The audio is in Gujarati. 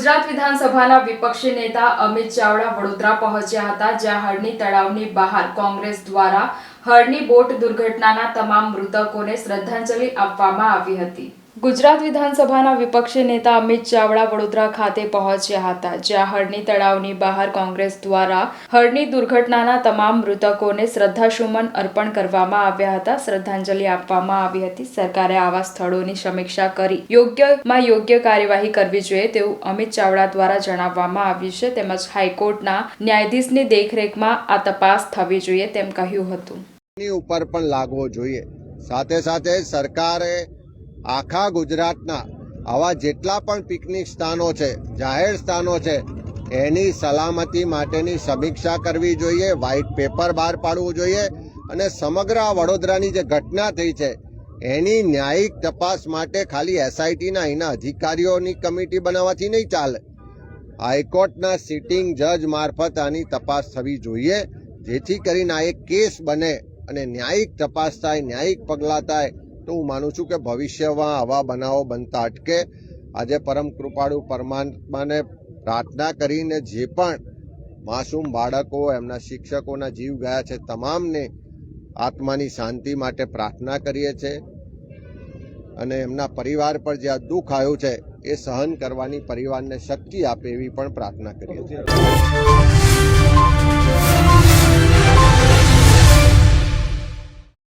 ગુજરાત વિધાનસભાના વિપક્ષી નેતા અમિત ચાવડા વડોદરા પહોંચ્યા હતા, જ્યાં હળની તળાવની બહાર કોંગ્રેસ દ્વારા હળની બોટ દુર્ઘટનાના તમામ મૃતકોને શ્રદ્ધાંજલિ આપવામાં આવી હતી. ગુજરાત વિધાનસભાના વિપક્ષી નેતા અમિત ચાવડા વડોદરા ખાતે પહોંચ્યા હતા, જ્યાં હરણી તળાવની બહાર કોંગ્રેસ દ્વારા હરણી દુર્ઘટનાના તમામ મૃતકોને શ્રદ્ધાસુમન અર્પણ કરવામાં આવ્યા હતા. શ્રદ્ધાંજલિ આપવામાં આવી હતી. સરકારે આવા સ્થળોની સમીક્ષા કરી. યોગ્યમાં યોગ્ય કાર્યવાહી કરવી જોઈએ તેવું અમિત ચાવડા દ્વારા જણાવવામાં આવ્યું છે. તેમજ હાઈકોર્ટના ન્યાયાધીશની દેખરેખમાં આ તપાસ થવી જોઈએ તેમ કહ્યું હતું. ઉપર પણ લાગવો જોઈએ. સાથે સાથે સરકારે આખા ગુજરાતના, આવા જેટલા પણ પિકનિક સ્થાનો છે, જાહેર સ્થાનો છે, એની સલામતી માટેની સમીક્ષા કરવી જોઈએ, વ્હાઇટ પેપર બહાર પાડવું જોઈએ અને સમગ્ર વડોદરાની જે ઘટના થઈ છે, એની ન્યાયિક તપાસ માટે ખાલી એસઆઈટીના અહીંના અધિકારીઓની કમિટી બનાવવાથી નહીં ચાલે. હાઈકોર્ટના સિટિંગ જજ મારફત આની તપાસ થવી જોઈએ, જેથી કરીને આ એક કેસ બને અને ન્યાયિક તપાસ થાય, ન્યાયિક પગલાં થાય તો હું માનું છું કે ભવિષ્યમાં આવા બનાવો બનતા અટકે. આજે પરમ કૃપાળુ પરમાત્માને પ્રાર્થના કરીને જે પણ માસૂમ બાળકો, એમના શિક્ષકોના જીવ ગયા છે, તમામને આત્માની શાંતિ માટે પ્રાર્થના કરીએ છીએ. અને એમના પરિવાર પર જે આ દુઃખ આવ્યું છે, એ સહન કરવાની પરિવારને શક્તિ આપે એવી પણ પ્રાર્થના કરીએ છીએ.